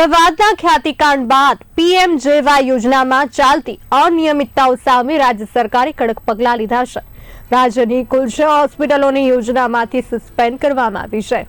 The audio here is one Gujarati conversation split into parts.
અમદાવાદના ખ્યાતિકાંડ બાદ પીએમજેવાય યોજનામાં ચાલતી અનિયમિતતાઓ સામે રાજ્ય સરકારે કડક પગલાં લીધા છે. રાજ્યની કુલ છ હોસ્પિટલોની યોજનામાંથી સસ્પેન્ડ કરવામાં આવી છે.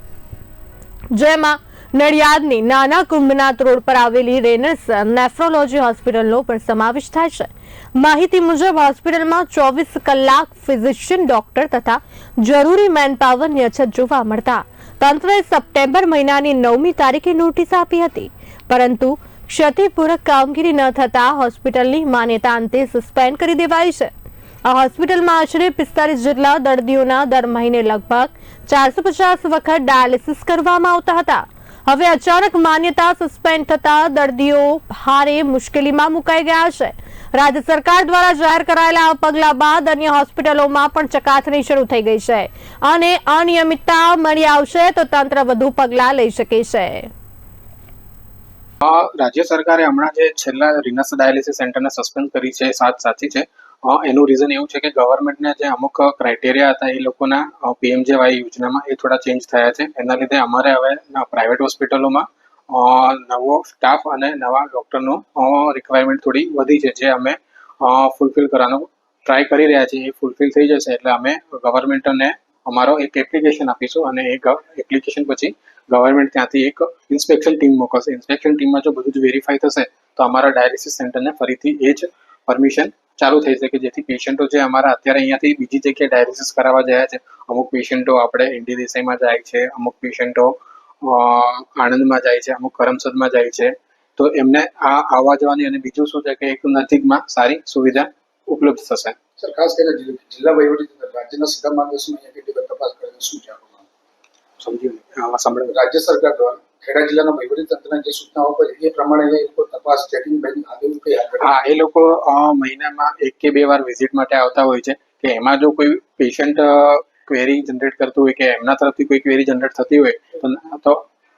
જેમાં નડિયાદની નાના કુંભનાથ રોડ પર આવેલી રેનસ નેફ્રોલોજી હોસ્પિટલનો પણ સમાવેશ થાય છે. માહિતી મુજબ હોસ્પિટલમાં ચોવીસ કલાક ફિઝિશિયન ડોક્ટર તથા જરૂરી મેનપાવરની અછત જોવા મળતા. તંત્રએ સપ્ટેમ્બર મહિનાની નવમી તારીખે નોટિસ આપી હતી. પરંતુ ક્ષતિપૂરક કામગીરી ન થતા હોસ્પિટલની માન્યતા અંતે સસ્પેન્ડ કરી દેવાઈ છે. આ હોસ્પિટલમાં આશરે પિસ્તાલીસ જેટલા દર્દીઓના દર મહિને લગભગ ચારસો પચાસ વખત ડાયાલિસિસ કરવામાં આવતા હતા. હવે અચાનક માન્યતા સસ્પેન્ડ થતા દર્દીઓ ભારે મુશ્કેલીમાં મુકાઈ ગયા છે. રાજ્ય સરકાર દ્વારા જાહેર કરાયેલા આ પગલા બાદ અન્ય હોસ્પિટલોમાં પણ ચકાસણી શરૂ થઈ ગઈ છે અને અનિયમિતતા મળી આવશે તો તંત્ર વધુ પગલાં લઈ શકે છે. રાજ્ય સરકારે હમણાં જે છેલ્લા રિનસ ડાયાલિસિસ સેન્ટરને સસ્પેન્ડ કરી છે, સાત સાચી છે એનું રીઝન એવું છે કે ગવર્મેન્ટના જે અમુક ક્રાઇટેરિયા હતા એ લોકોના પીએમજેવાય યોજનામાં એ થોડા ચેન્જ થયા છે. એના લીધે અમારે હવે પ્રાઇવેટ હોસ્પિટલોમાં નવો સ્ટાફ અને નવા ડૉક્ટરનો રિક્વાયરમેન્ટ થોડી વધી છે, જે અમે ફૂલફિલ કરવાનો ટ્રાય કરી રહ્યા છીએ. એ ફૂલફિલ થઈ જશે એટલે અમે ગવર્મેન્ટને અમારો એક એપ્લિકેશન આપીશું અને એ એપ્લિકેશન પછી ગવર્મેન્ટ ત્યાંથી એક ઇન્સ્પેક્શન ટીમ મોકલશે ઇન્સ્પેક્શન ટીમમાં જો બધું જ વેરીફાઈ થશે, તો અમારા ડાયાલિસિસ સેન્ટરને ફરીથી એ જ પરમિશન ચાલુ થઈ શકે, જેથી પેશન્ટો જે અમારા અત્યારે અહીંયાથી બીજી જગ્યાએ ડાયાલિસિસ કરાવવા જાય છે, અમુક પેશન્ટો આપણે દેસાઈમાં જાય છે, અમુક પેશન્ટો આણંદમાં જાય છે, અમુક કરમસદમાં જાય છે, તો એમને આ આવવા જવાની અને બીજું શું છે કે એક નજીકમાં સારી સુવિધા ઉપલબ્ધ થશે સર, ખાસ કરીને જિલ્લા વહીવટી રાજ્યના સીધા માર્ગદર્શન તપાસ કરીને શું આપવામાં? સમજી આમાં રાજ્ય સરકાર દ્વારા ખેડા જિલ્લાના વહીવટી તંત્રના જે સૂચનાઓ પર એ પ્રમાણે તપાસ ચેકિંગ બેકિંગ આગળ હા, એ લોકો મહિનામાં એક કે બે વાર વિઝિટ માટે આવતા હોય છે. કે એમાં જો કોઈ પેશન્ટ ક્વેરી જનરેટ કરતું હોય કે એમના તરફથી કોઈ ક્વેરી જનરેટ થતી હોય, તો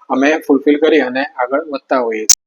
અમે ફૂલફિલ કરી અને આગળ વધતા હોઈએ છીએ.